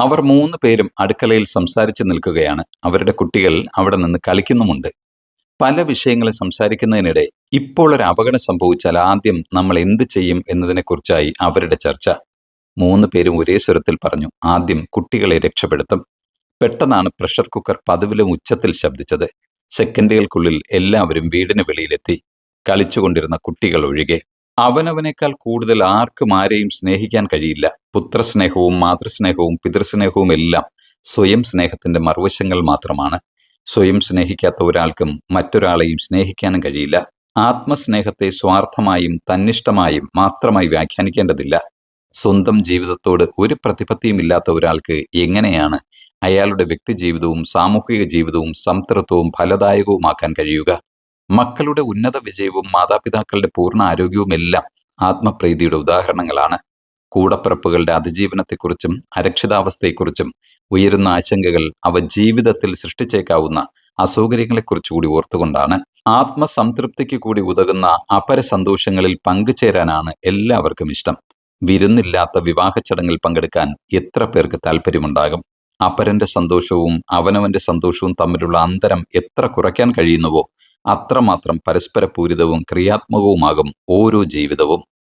അവർ മൂന്ന് പേരും അടുക്കളയിൽ സംസാരിച്ചു നിൽക്കുകയാണ്. അവരുടെ കുട്ടികൾ അവിടെ നിന്ന് കളിക്കുന്നുമുണ്ട്. പല വിഷയങ്ങളും സംസാരിക്കുന്നതിനിടെ ഇപ്പോൾ ഒരു അപകടം സംഭവിച്ചാൽ ആദ്യം നമ്മൾ എന്ത് ചെയ്യും എന്നതിനെക്കുറിച്ചായി അവരുടെ ചർച്ച. മൂന്ന് പേരും ഒരേ സ്വരത്തിൽ പറഞ്ഞു ആദ്യം കുട്ടികളെ രക്ഷപ്പെടുത്തും. പെട്ടെന്നാണ് പ്രഷർ കുക്കർ പതിവിലും ഉച്ചത്തിൽ ശബ്ദിച്ചത്. സെക്കൻഡുകൾക്കുള്ളിൽ എല്ലാവരും വീടിന് വെളിയിലെത്തി. കളിച്ചുകൊണ്ടിരുന്ന കുട്ടികൾ ഒഴികെ അവനവനേക്കാൾ കൂടുതൽ ആർക്കും ആരെയും സ്നേഹിക്കാൻ കഴിയില്ല. പുത്രസ്നേഹവും മാതൃസ്നേഹവും പിതൃസ്നേഹവും എല്ലാം സ്വയം സ്നേഹത്തിന്റെ മറുവശങ്ങൾ മാത്രമാണ്. സ്വയം സ്നേഹിക്കാത്ത ഒരാൾക്കും മറ്റൊരാളെയും സ്നേഹിക്കാനും കഴിയില്ല. ആത്മസ്നേഹത്തെ സ്വാർത്ഥമായും തന്നിഷ്ടമായും മാത്രമായി വ്യാഖ്യാനിക്കേണ്ടതില്ല. സ്വന്തം ജീവിതത്തോട് ഒരു പ്രതിപത്തിയും ഇല്ലാത്ത ഒരാൾക്ക് എങ്ങനെയാണ് അയാളുടെ വ്യക്തിജീവിതവും സാമൂഹിക ജീവിതവും സംതൃത്വവും ഫലദായകവുമാക്കാൻ കഴിയുക? മക്കളുടെ ഉന്നത വിജയവും മാതാപിതാക്കളുടെ പൂർണ ആരോഗ്യവും എല്ലാം ആത്മപ്രീതിയുടെ ഉദാഹരണങ്ങളാണ്. കൂടപ്പിറപ്പുകളുടെ അതിജീവനത്തെക്കുറിച്ചും അരക്ഷിതാവസ്ഥയെക്കുറിച്ചും ഉയരുന്ന ആശങ്കകൾ അവ ജീവിതത്തിൽ സൃഷ്ടിച്ചേക്കാവുന്ന അസൗകര്യങ്ങളെക്കുറിച്ചുകൂടി ഓർത്തുകൊണ്ടാണ്. ആത്മസംതൃപ്തിക്ക് കൂടി ഉതകുന്ന അപര സന്തോഷങ്ങളിൽ പങ്കുചേരാനാണ് എല്ലാവർക്കും ഇഷ്ടം. വിരുന്നില്ലാത്ത വിവാഹ ചടങ്ങിൽ പങ്കെടുക്കാൻ എത്ര പേർക്ക് താല്പര്യമുണ്ടാകും അപരന്റെ സന്തോഷവും അവനവന്റെ സന്തോഷവും തമ്മിലുള്ള അന്തരം എത്ര കുറയ്ക്കാൻ കഴിയുന്നുവോ? അത്രമാത്രം പരസ്പര പൂരിതവും ക്രിയാത്മകവുമാകും ഓരോ ജീവിതവും.